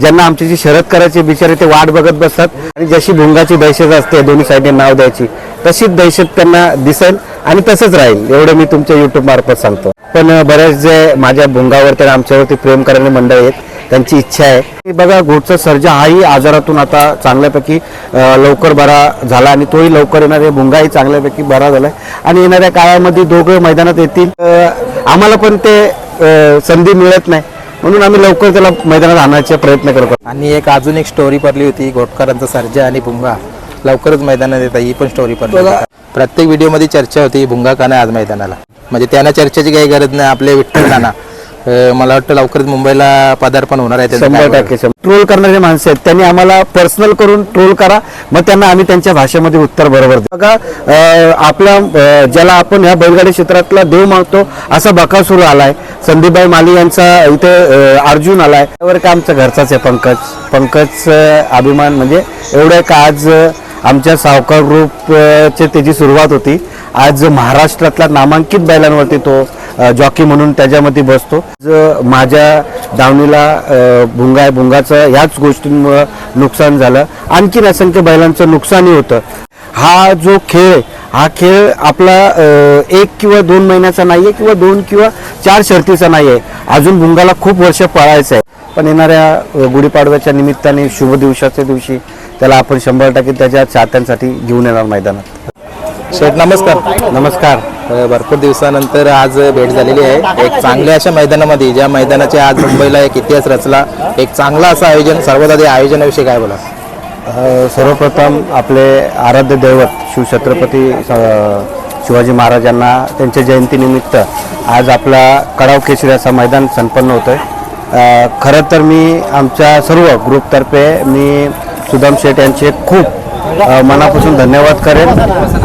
ज्यांना आमची शरद करायची बिचारे ते वाट बघत बसतात. आणि जशी भुंगाची दहशत असते दोन्ही साईडने नाव द्यायची तशीच दहशत त्यांना दिसेल आणि तसंच राहील. एवढं मी तुमच्या युट्यूब मार्फत सांगतो. पण बऱ्याच बरेच जे माझ्या भुंगावर तर आमच्यावरती प्रेम करणारे मंडळ आहेत त्यांची इच्छा आहे. की बघा घोटचा सर्जा हाही आजारातून आता चांगल्यापैकी लवकर बरा झाला आणि तोही लवकर येणारे. भुंगाही चांगल्यापैकी बरा झालाय. आणि येणाऱ्या काळामध्ये दोघं मैदानात येतील. आम्हाला पण ते संधी मिळत नाही. म्हणून आम्ही लवकर त्याला मैदानात आणायचे प्रयत्न करतो आणि एक अजून एक स्टोरी पडली होती घोटकरांचा सर्जा आणि भुंगा. लवकरच मैदानात येतात ही पण स्टोरी पडली प्रत्येक व्हिडिओमध्ये चर्चा होती भुंगा का नाही आज मैदानाला? म्हणजे त्यांना चर्चेची काही गरज नाही आपले विठ्ठल नाना. मला वाटतं लवकरच मुंबईला पदार्पण होणार आहे काय शंभर? टक्के ट्रोल करणारे माणसं आहेत त्यांनी आम्हाला पर्सनल करून ट्रोल करा मग त्यांना आम्ही त्यांच्या भाषेमध्ये उत्तर बरोबर. बघा अं, आपला अं, ज्याला आपण ह्या बैलगाडी क्षेत्रातला देव मागतो असा बकासूर आलाय संदीपबाई माली यांचा इथे अर्जुन आलाय त्यावर का आमच्या घरचाच आहे पंकज पंकज अभिमान म्हणजे एवढं का आज आमच्या सावकार ग्रुपचे त्याची सुरुवात होती. आज महाराष्ट्रातल्या नामांकित बैलांवरती तो जॉकी म्हणून त्याच्यामध्ये बसतो. माझ्या दावणीला भुंगा आहे. भुंगाचं ह्याच गोष्टींमुळं नुकसान झालं. आणखीन असंख्य बैलांचं नुकसानही होतं. हा जो खेळ हा खेळ आपला एक किंवा दोन महिन्याचा नाही आहे किंवा दोन किंवा चार शर्तीचा नाही आहे अजून भुंगाला खूप वर्ष पळायचं आहे पण येणाऱ्या गुढीपाडव्याच्या निमित्ताने शुभ दिवसाच्या दिवशी त्याला आपण शंभर टक्के त्याच्या चाहत्यांसाठी घेऊन येणार मैदानात. शेठ नमस्कार. नमस्कार. भरपूर दिवसानंतर आज भेट झालेली आहे. एक चांगल्या अशा मैदानामध्ये ज्या मैदानाचे आज मुंबईला एक इतिहास रचला एक चांगला असं आयोजन सर्वात आधी आयोजनाविषयी काय बोला सर्वप्रथम आपले आराध्य दैवत शिवछत्रपती शिवाजी महाराजांना त्यांच्या जयंतीनिमित्त आज आपला कडाव केसरी असा मैदान संपन्न होतं आहे खरं तर मी आमच्या सर्व ग्रुपतर्फे मी सुदाम शेठ यांचे खूप मनापासून धन्यवाद करेन.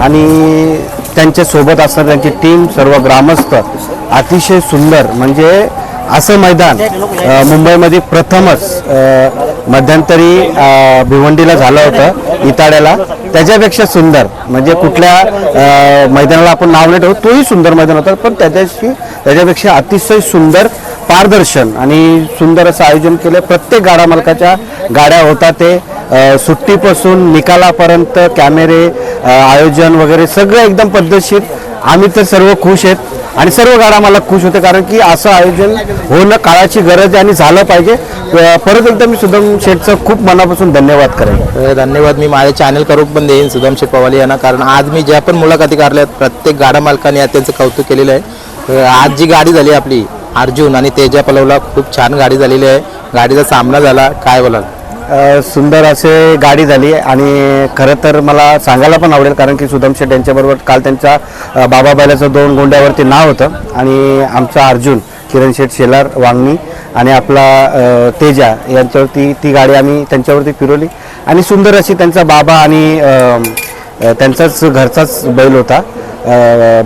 आणि त्यांच्यासोबत असणारी त्यांची टीम सर्व ग्रामस्थ अतिशय सुंदर म्हणजे असं मैदान मुंबईमध्ये प्रथमच मध्यंतरी भिवंडीला झालं होतं इताड्याला. त्याच्यापेक्षा सुंदर म्हणजे कुठल्या मैदानाला आपण नाव नाही ठेवू तोही सुंदर मैदान होतं पण त्याच्याशी त्याच्यापेक्षा अतिशय सुंदर पारदर्शन आणि सुंदर असं आयोजन केलं. प्रत्येक गाडा मालकाच्या गाड्या होता ते. सुट्टीपासून निकालापर्यंत कॅमेरे आयोजन वगैरे सगळं एकदम पद्धतशीर. आम्ही तर सर्व खुश आहेत आणि सर्व गाडा मला खुश होते कारण की असं आयोजन होणं काळाची गरज आहे आणि झालं पाहिजे. परत एकदा मी सुदम शेठचं खूप मनापासून धन्यवाद करेन. धन्यवाद. मी माझ्या चॅनल करू पण देईन सुदम शेठ पवाली यांना कारण आज मी ज्या पण मुलाखती काढल्या आहेत, प्रत्येक गाडा मालकाने आज त्यांचं कौतुक केलेलं आहे. आज जी गाडी झाली आपली अर्जुन आणि तेजा पलवला. खूप छान गाडी झालेली आहे. गाडीचा सामना झाला. काय बोलाल? सुंदर असे गाडी झाली आणि खरं तर मला सांगायला पण आवडेल कारण की सुदम शेठ यांच्याबरोबर काल त्यांच्या अ, बाबा बैलाचं दोन गोंड्यावरती नाव होतं. आणि आमचा अर्जुन किरण शेठ शेलार वांगणी आणि आपला तेजा यांच्यावरती ती गाडी आम्ही त्यांच्यावरती फिरवली. आणि सुंदर अशी त्यांचा बाबा आणि त्यांचाच घरचाच बैल होता.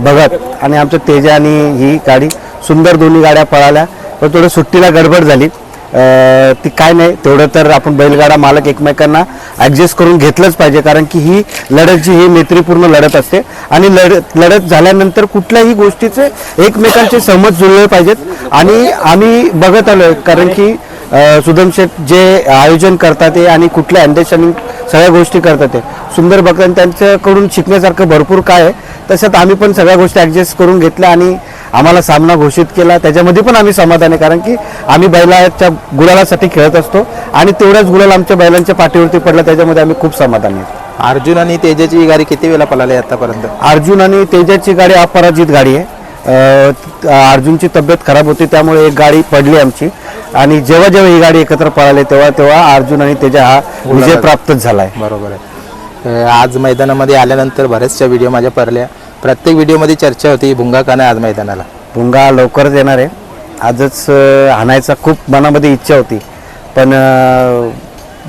भगत आणि आमचं तेजा आणि ही गाडी. सुंदर दोन्ही गाड्या पळाल्या. पण थोडं सुट्टीला गडबड झाली. ती काय नाही तेवढं तर आपण बैलगाडा मालक एकमेकांना ॲडजस्ट करून घेतलंच पाहिजे. कारण की ही लढत जी ही मैत्रीपूर्ण लढत असते. आणि लढत लढत झाल्यानंतर कुठल्याही गोष्टीचे एकमेकांचे समज जुळले पाहिजेत. आणि आम्ही बघत आलोय कारण की अ, सुदम शेठ जे आयोजन करतात ते आणि कुठल्या अंडरस्टँडिंग सगळ्या गोष्टी करतात ते. सुंदर बघताना त्यांच्याकडून शिकण्यासारखं भरपूर काय आहे. तसंच आम्ही पण सगळ्या गोष्टी ॲडजस्ट करून घेतल्या आणि आम्हाला सामना घोषित केला त्याच्यामध्ये पण आम्ही समाधान आहे. कारण की आम्ही बैलाच्या गुलालासाठी खेळत असतो आणि तेवढ्याच गुलाल आमच्या बैलांच्या पाठीवरती पडला त्याच्यामध्ये आम्ही खूप समाधान आहे. अर्जुन आणि तेजाची ही गाडी किती वेळा पळाली आतापर्यंत? अर्जुन आणि तेजाची गाडी अपराजित गाडी आहे. अर्जुनची तब्येत खराब होती त्यामुळे एक गाडी पडली आमची. आणि जेव्हा जेव्हा ही गाडी एकत्र पळाली तेव्हा तेव्हा अर्जुन आणि तेजा हा विजय प्राप्तच झाला आहे. बरोबर आहे. आज मैदानामध्ये आल्यानंतर बऱ्याचशा व्हिडिओ माझ्या पडल्या प्रत्येक व्हिडिओमध्ये चर्चा होती भुंगा का नाही आज मैदानाला? भुंगा लवकरच येणार आहे. आजच आणायचा खूप मनामध्ये इच्छा होती. पण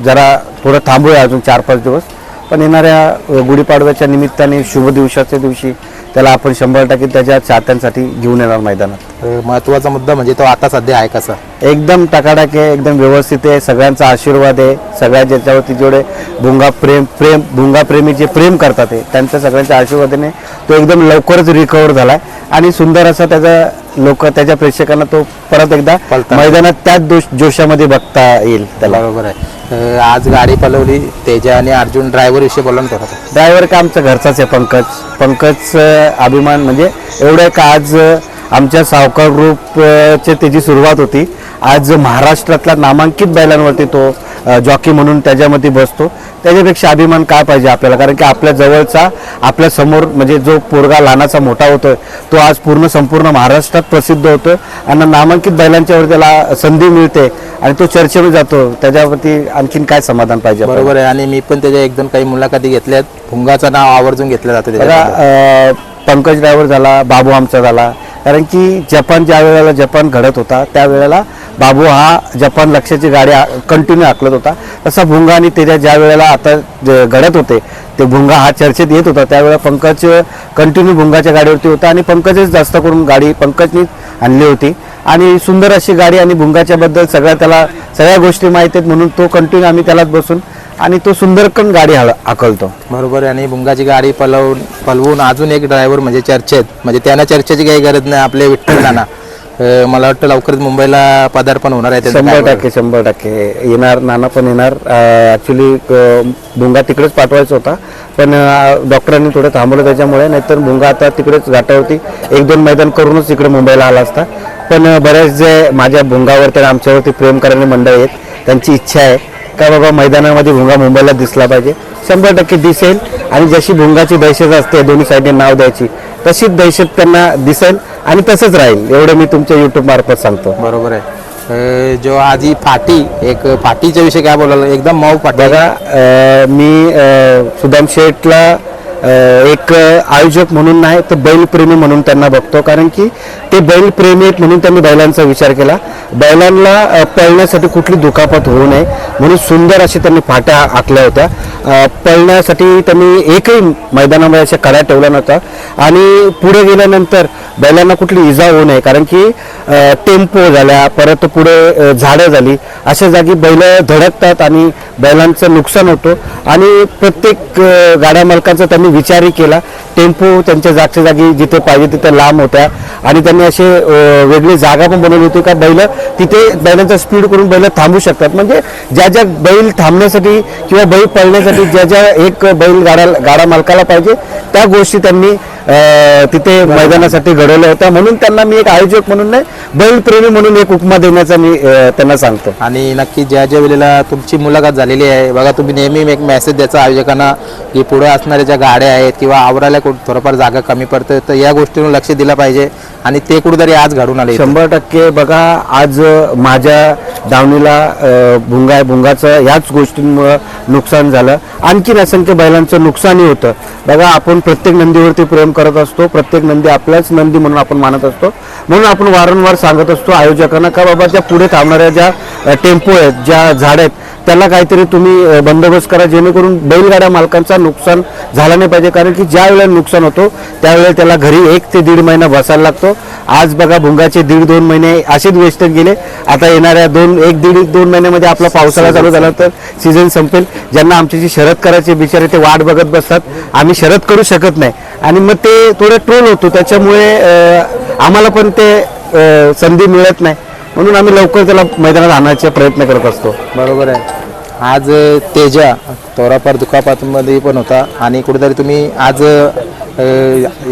जरा थोडं थांबूया अजून चार पाच दिवस. पण येणाऱ्या गुढीपाडव्याच्या निमित्ताने शुभ दिवसाच्या दिवशी त्याला आपण शंभर टक्के त्याच्या चाहत्यांसाठी घेऊन येणार मैदानात. अ, महत्त्वाचा मुद्दा म्हणजे तो आता सध्या आहे कसा? एकदम टकाटक आहे एकदम व्यवस्थित आहे सगळ्यांचा आशीर्वाद आहे सगळ्या ज्याच्यावरती जेवढे भुंगा प्रेम प्रेम भुंगा प्रेमी जे प्रेम करतात आहे त्यांच्या सगळ्यांच्या आशीर्वादाने तो एकदम लवकरच रिकवर झालाय. आणि सुंदर असा त्याचा लोक त्याच्या प्रेक्षकांना तो परत एकदा पळताना. मैदानात त्याच दोष जोशामध्ये बघता येईल त्याला. बरोबर आहे. अं, आज गाडी पलवली. तेजा आणि अर्जुन ड्रायव्हर विषयी बोला ना थोडं. ड्रायव्हर का आमचा घरचाच आहे पंकज. पंकज अं, अभिमान म्हणजे एवढं का आज अं, आमच्या सावकार ग्रुप अं, ची त्याची सुरुवात होती. आज महाराष्ट्रातल्या नामांकित बैलांवरती तो जॉकी म्हणून त्याच्यामध्ये बसतो. त्याच्यापेक्षा अभिमान काय पाहिजे आपल्याला? कारण की आपल्या जवळचा आपल्यासमोर म्हणजे जो पोरगा लहानाचा मोठा होतोय तो आज पूर्ण संपूर्ण महाराष्ट्रात प्रसिद्ध होतोय आणि नामांकित बैलांच्यावर त्याला संधी मिळते आणि तो चर्चेमध्ये जातो. त्याच्यावरती आणखीन काय समाधान पाहिजे? बरोबर आहे. आणि मी पण त्याच्या एक दोन काही मुलाखती घेतल्यात. भुंगाचं नाव आवर्जून घेतलं जातं अं, पंकज ड्रायव्हर झाला बाबू आमचा झाला. कारण की जपान ज्या वेळेला जपान घडत होता त्यावेळेला बाबू हा जपान लक्ष्याची गाडी कंटिन्यू आखलत होता. तसा भुंगा आणि त्याच्या ज्या वेळेला आता जे घडत होते ते भुंगा हा चर्चेत येत होता. त्यावेळेला पंकज कंटिन्यू भुंगाच्या गाडीवरती होता आणि पंकजच जास्त करून गाडी पंकजनीच आणली होती. आणि सुंदर अशी गाडी आणि भुंगाच्याबद्दल सगळ्या त्याला सगळ्या गोष्टी माहीत आहेत म्हणून तो कंटिन्यू आम्ही त्यालाच बसून आणि तो सुंदर गाडी हाळ- हाकलतो बरोबर आणि भुंगाची गाडी पलवून पलवून अजून एक ड्रायव्हर म्हणजे चर्चेत म्हणजे त्यांना चर्चेची काही गरज नाही आपले विठ्ठल नाना. मला वाटतं लवकरच मुंबईला पदार्पण होणार आहे शंभर. टक्के शंभर टक्के. येणार नाना पण येणार. ॲक्च्युली भुंगा तिकडेच पाठवायचा होता. पण डॉक्टरांनी थोडं थांबवलं त्याच्यामुळे. नाहीतर भुंगा आता तिकडेच घाटावरती एक दोन मैदान करूनच तिकडे मुंबईला आला असता. पण बरेच जे माझ्या भुंगावरती आणि आमच्यावरती प्रेम करणारी मंडळी आहेत त्यांची इच्छा आहे का बाबा मैदानामध्ये भुंगा मुंबईला दिसला पाहिजे. शंभर टक्के दिसेल. आणि जशी भुंगाची दहशत असते दोन्ही साईडने नाव द्यायची तशीच दहशत त्यांना दिसेल. आणि तसंच राहील. एवढं मी तुमच्या युट्यूब मार्फत सांगतो. बरोबर आहे. जो ही फाटी एक फाटीच्या विषयी काय बोलायला एकदम मऊ फाटी. बघा मी सुदाम शेठला एक आयोजक म्हणून नाही तर बैलप्रेमी म्हणून त्यांना बघतो. कारण की ते बैलप्रेमी आहेत म्हणून त्यांनी बैलांचा विचार केला. बैलांना पळण्यासाठी कुठली दुखापत होऊ नये म्हणून सुंदर अशी त्यांनी फाट्या आखल्या होत्या. पळण्यासाठी त्यांनी एकही मैदानामध्ये अशा कड्या ठेवल्या नव्हत्या. आणि पुढे गेल्यानंतर बैलांना कुठली इजा होऊ नये. कारण की टेम्पो झाल्या परत पुढे झाडं झाली. अशा जागी बैल धडकतात आणि बैलांचं नुकसान होतं. आणि प्रत्येक गाड्या मालकांचा त्यांनी विचारही केला. टेम्पो त्यांच्या जागच्या जागी जिथे पाहिजे तिथे लांब होत्या. आणि त्यांनी असे वेगळी जागा पण बनवली होती का बैल तिथे बैलांचा स्पीड करून बैल थांबू शकतात. म्हणजे ज्या ज्या बैल थांबण्यासाठी किंवा बैल पळण्यासाठी ज्या ज्या एक बैल गाडा गाडा मालकाला पाहिजे त्या गोष्टी त्यांनी तिथे मैदानासाठी घडवल्या होत्या. म्हणून त्यांना मी एक आयोजक म्हणून नाही बैलप्रेमी म्हणून एक उपमा देण्याचा मी त्यांना सांगतो. आणि नक्की ज्या ज्या वेळेला तुमची मुलाखत झालेली आहे बघा तुम्ही नेहमी एक मेसेज द्यायचा आयोजकांना की पुढे असणाऱ्या ज्या गाड्या आहेत किंवा आवरायला कुठं थोडंफार जागा कमी पडते तर या गोष्टीवर लक्ष दिलं पाहिजे आणि ते कुठेतरी आज घडून आले. शंभर टक्के बघा आज माझ्या दावणीला भुंगा आहे भुंगाचं ह्याच गोष्टींमुळं नुकसान झालं. आणखीन असंख्य बैलांचं नुकसानही होतं. बघा आपण प्रत्येक नंदीवरती प्रेम करत असतो. प्रत्येक नंदी आपल्याच नंदी म्हणून आपण मानत असतो. म्हणून आपण वारंवार सांगत असतो आयोजकांना का बाबा त्या पुढे थांबणाऱ्या ज्या टेम्पो आहेत ज्या झाड आहेत त्याला काहीतरी तुम्ही बंदोबस्त करा जेणेकरून बैलगाड्या मालकांचा नुकसान झालं नाही पाहिजे. कारण की ज्या वेळेला नुकसान होतो त्यावेळेला त्याला घरी एक ते दीड महिना बसायला लागतो. आज बघा भुंगाचे दीड दोन महिने असेच वेस्ट गेले. आता येणाऱ्या दोन एक दीड दोन महिन्यामध्ये आपला पावसाळा चालू झाला तर सीझन संपेल. ज्यांना आमची शरद करायचे बिचारे ते वाट बघत बसतात. आम्ही शरद करू शकत नाही. आणि मग ते थोडं ट्रोल होतो. त्याच्यामुळे आम्हाला पण ते संधी मिळत नाही. म्हणून आम्ही लवकर त्याला मैदानात आणायचा प्रयत्न करत असतो. बरोबर आहे. आज तेजा थोडाफार दुखापतमध्ये पण होता आणि कुठेतरी तुम्ही आज अ,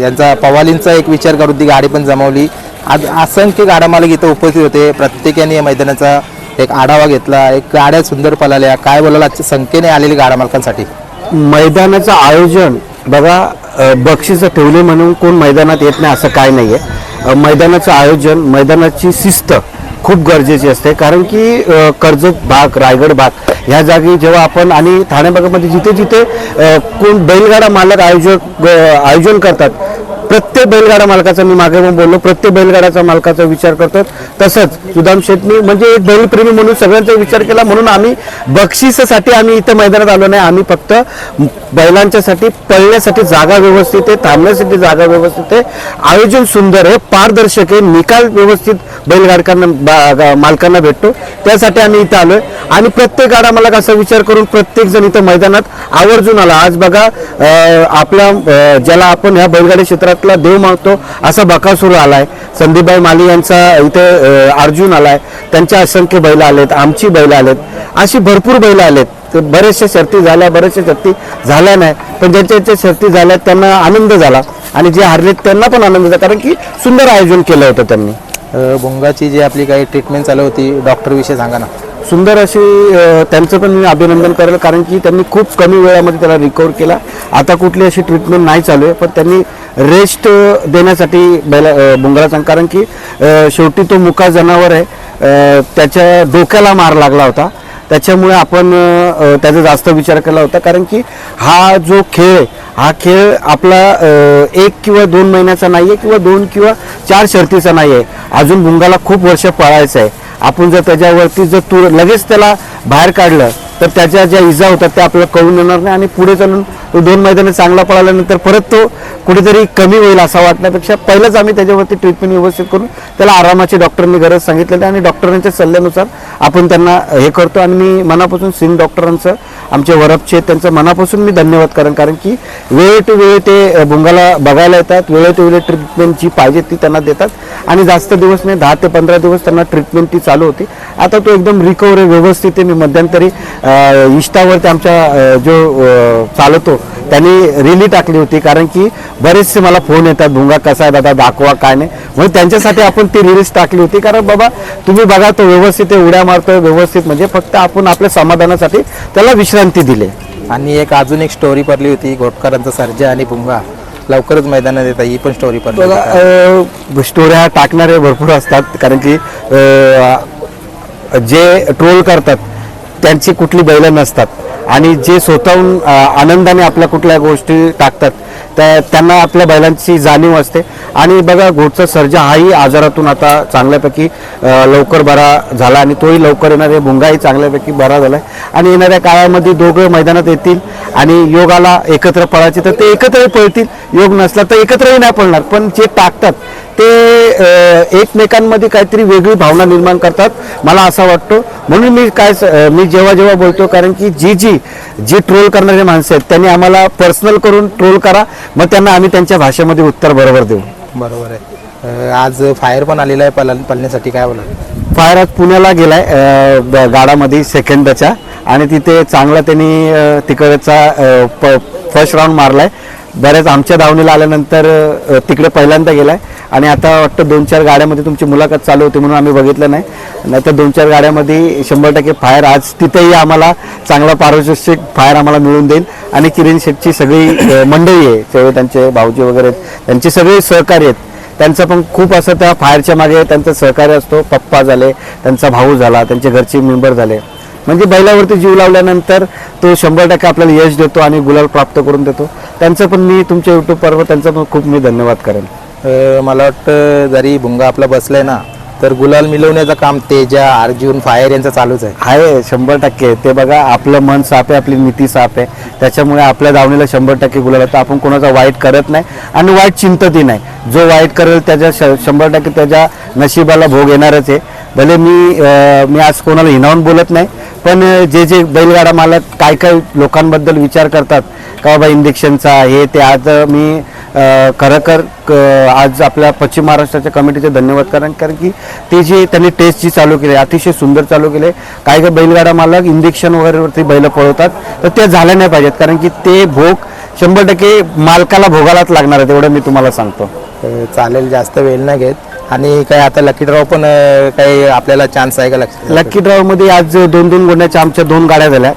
यांचा पवालींचा एक विचार करून ती गाडी पण जमवली. आज असंख्य गाड्या मालक इथं उपस्थित होते. प्रत्येकाने या मैदानाचा एक आढावा घेतला. एक गाड्या सुंदर पळाल्या. काय बोलायला आजच्या संख्येने आलेली गाड्या मालकांसाठी मैदानाचं आयोजन बघा अ, बक्षिसं ठेवले म्हणून कोण मैदानात येत नाही असं काय नाही आहे मैदानाचं आयोजन मैदानाची शिस्त खूप गरजेची असते. कारण की कर्जत भाग रायगड भाग ह्या जागी जेव्हा आपण आणि ठाणे भागामध्ये जिथे जिथे कोण बैलगाडा मालक आयोजक आयोजन करतात प्रत्येक बैलगाडा मालकाचा मी मागे पण बोललो प्रत्येक बैलगाडाचा मालकाचा विचार करतो तसंच सुदाम शेटनी म्हणजे एक बैलप्रेमी म्हणून सगळ्यांचा विचार केला म्हणून आम्ही बक्षिसासाठी आम्ही इथं मैदानात आलो नाही. आम्ही फक्त बैलांच्यासाठी पळण्यासाठी जागा व्यवस्थित आहे थांबण्यासाठी जागा व्यवस्थित आहे. आयोजन सुंदर आहे पारदर्शक आहे निकाल व्यवस्थित बैलगाडकांना बा- मालकांना भेटतो. त्यासाठी आम्ही इथं आलोय. आणि प्रत्येक गाडा मला कसा विचार करून प्रत्येक जण इथं मैदानात आवर्जून आला. आज बघा आपल्या ज्याला आपण ह्या बैलगाडी क्षेत्रातला देव मागतो असा बकासूर आलाय. संदीपबाई माली यांचा इथे अर्जुन आलाय. त्यांच्या असंख्य बैल आलेत आमची बैल आलेत. अशी भरपूर बैल आलेत. तर बऱ्याचशा शर्ती झाल्या बऱ्याचशा शर्ती झाल्या नाही. पण ज्यांच्या ज्यांच्या शर्ती झाल्या त्यांना आनंद झाला. आणि जे हारलेत त्यांना पण आनंद झाला. कारण की सुंदर आयोजन केलं होतं त्यांनी. भुंगाची जी आपली काही ट्रीटमेंट चालू होती डॉक्टरविषयी सांगा ना. सुंदर अशी त्यांचं पण मी अभिनंदन करेल कारण की त्यांनी खूप कमी वेळामध्ये त्याला रिकवर केला. आता कुठली अशी ट्रीटमेंट नाही चालू आहे पण त्यांनी रेस्ट देण्यासाठी बैला भुंगाला सांग कारण की शेवटी तो मुका जनावर आहे. त्याच्या डोक्याला मार लागला होता. त्याच्यामुळे आपण त्याचा जास्त विचार केला होता कारण की हा जो खेळ आहे, हा खेळ आपला एक किंवा दोन महिन्याचा नाही आहे किंवा दोन किंवा चार शर्तीचा नाही आहे अजून भुंगाला खूप वर्ष पळायचं आहे. आपण जर त्याच्यावरती जर तू लगेच त्याला बाहेर काढलं तर त्याच्या ज्या इजा होतात त्या आपल्याला कळून येणार नाही आणि पुढे चालून तो दोन मैदानी चांगला पळाल्यानंतर परत तो कुठेतरी कमी होईल असा वाटण्यापेक्षा पहिलंच आम्ही त्याच्यावरती ट्रीटमेंट व्यवस्थित करून त्याला आरामाची डॉक्टरने गरज सांगितलेली आणि डॉक्टरांच्या सल्ल्यानुसार आपण त्यांना हे करतो. आणि मी मनापासून सिंग डॉक्टरांचं आमचे वरपचे त्यांचं मनापासून मी धन्यवाद करेन. कारण की वेळ टू वेळ ते भुंगाला बघायला येतात. वेळे टू वेळ ट्रीटमेंटची पाहिजे ती त्यांना देतात. आणि जास्त दिवस नाही दहा ते पंधरा दिवस त्यांना ट्रीटमेंट ती चालू होती. आता तो एकदम रिकवर व्यवस्थित आहे. मी मध्यंतरी इष्टावरती आमच्या जो चालवतो त्यांनी रिली टाकली होती. कारण की बरेचसे मला फोन येतात भुंगा कसा आहे दादा? दाखवा काय नाही. म्हणून त्यांच्यासाठी आपण ती रिलीज टाकली होती. कारण बाबा तुम्ही बघा तो व्यवस्थित उड्या मारतोय व्यवस्थित. म्हणजे फक्त आपण आपल्या समाधानासाठी त्याला विश्रांती दिली. आणि एक अजून एक स्टोरी पडली होती घोटकरांचा सर्जा आणि भुंगा लवकरच मैदानात येतात ही पण स्टोरी पडली होती. स्टोऱ्या टाकणारे भरपूर असतात कारण की अ, जे ट्रोल करतात त्यांची कुठली बैलं नसतात आणि जे स्वतःहून अ, आनंदाने आपल्या कुठल्या गोष्टी टाकतात त्या त्यांना आपल्या बैलांची जाणीव असते. आणि बघा घोटचा सर्जा हाही आजारातून आता चांगल्यापैकी लवकर बरा झाला आणि तोही लवकर येणारे भुंगाही चांगल्यापैकी बरा झाला आणि येणाऱ्या काळामध्ये दोघं मैदानात येतील आणि योगाला एकत्र पळायचे तर ते एकत्रही पळतील. योग नसला तर एकत्रही नाही पळणार. पण जे टाकतात ते एकमेकांमध्ये काहीतरी वेगळी भावना निर्माण करतात. मला असा वाटतो. म्हणून मी काय मी जेव्हा जेव्हा बोलतो कारण की जी जी जी ट्रोल करणारे माणसं आहेत त्यांनी आम्हाला पर्सनल करून ट्रोल करा. मग त्यांना आम्ही त्यांच्या भाषेमध्ये उत्तर बरोबर देऊ. बरोबर आहे. आज फायर पण आलेला आहे पल पळण्यासाठी काय बोला फायर आज पुण्याला गेलाय गाडामध्ये सेकंडच्या आणि तिथे चांगला त्यांनी तिकडचा फर्स्ट राऊंड मारलाय. बऱ्याच आमच्या धावणीला आल्यानंतर तिकडे पहिल्यांदा गेलाय. आणि आता वाटतं दोन चार गाड्यामध्ये तुमची मुलाखत चालू होती म्हणून आम्ही बघितलं नाही. नाहीतर दोन चार गाड्यामध्ये शंभर टक्के फायर आज तिथेही आम्हाला चांगला पारितोषिक फायर आम्हाला मिळून देईल. आणि किरीन शेटची सगळी मंडळी आहे. सगळे त्यांचे भाऊजी वगैरे त्यांचे सगळे सहकार्य आहेत. त्यांचं पण खूप असं त्या फायरच्या मागे त्यांचं सहकार्य असतो. पप्पा झाले त्यांचा भाऊ झाला त्यांचे घरचे मेंबर झाले. म्हणजे बैलावरती जीव लावल्यानंतर तो शंभर टक्के आपल्याला यश देतो आणि गुलाल प्राप्त करून देतो. त्यांचं पण मी तुमच्या युट्यूबवर त्यांचा पण खूप मी धन्यवाद करेन. मला वाटतं जरी भुंगा आपला बसलाय ना तर गुलाल मिळवण्याचं काम तेजा अर्जुन फायर यांचं चालूच आहे. आहे शंभर टक्के. ते बघा आपलं मन साफ आहे आपली नीती साफ आहे. त्याच्यामुळे आपल्या धावणीला शंभर टक्के गुलाल होतं. आपण कोणाचा वाईट करत नाही आणि वाईट चिंततही नाही. जो वाईट करेल त्याच्या श- शंभर टक्के त्याच्या नशिबाला भोग येणारच आहे. भले मी मी आज कोणाला हिनावून बोलत नाही पण जे जे बैलगाडा मालक काय काय लोकांबद्दल विचार करतात का बाबा इंजेक्शनचा हे ते आज मी खरंखर खरोखर क- आज आपल्या पश्चिम महाराष्ट्राच्या कमिटीचे धन्यवाद कारण कारण की ते जे त्यांनी टेस्ट जी चालू केली अतिशय सुंदर चालू केले. काय काय बैलगाडा मालक इंजेक्शन वगैरेवरती बैल पळवतात तर ते झाले नाही पाहिजेत कारण की ते भोग शंभर टक्के मालकाला भोगायलाच लागणार आहे तेवढं मी तुम्हाला सांगतो. चालेल जास्त वेळ नाही घेत. आणि काय आता लकी ड्रॉ पण अ, काही आपल्याला चान्स आहे का लक्षात लकी ड्रॉ मध्ये? आज दोन दोन गुन्ह्याच्या आमच्या दोन गाड्या झाल्या.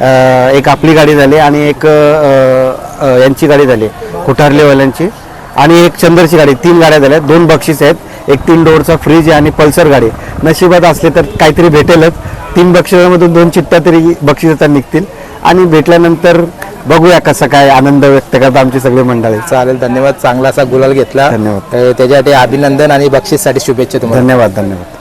अं, एक आपली गाडी झाली आणि एक अं, अं, यांची गाडी झाली कुठारलेवाल्यांची. आणि एक चंदरची गाडी तीन गाड्या झाल्या. दोन बक्षीस आहेत. एक तीन डोअरचा फ्रीज आहे आणि पल्सर गाडी. नशिबात असले तर काहीतरी भेटेलच. तीन बक्षिसामधून दोन चिठ्ठ्या तरी बक्षिसाचा निघतील. आणि भेटल्यानंतर बघूया कसं काय आनंद व्यक्त करतात आमची सगळी मंडळी. चालेल धन्यवाद. चांगला असा गुलाल घेतला. धन्यवाद. त्याच्यासाठी अभिनंदन आणि बक्षीससाठी शुभेच्छा तुम्हाला. धन्यवाद धन्यवाद.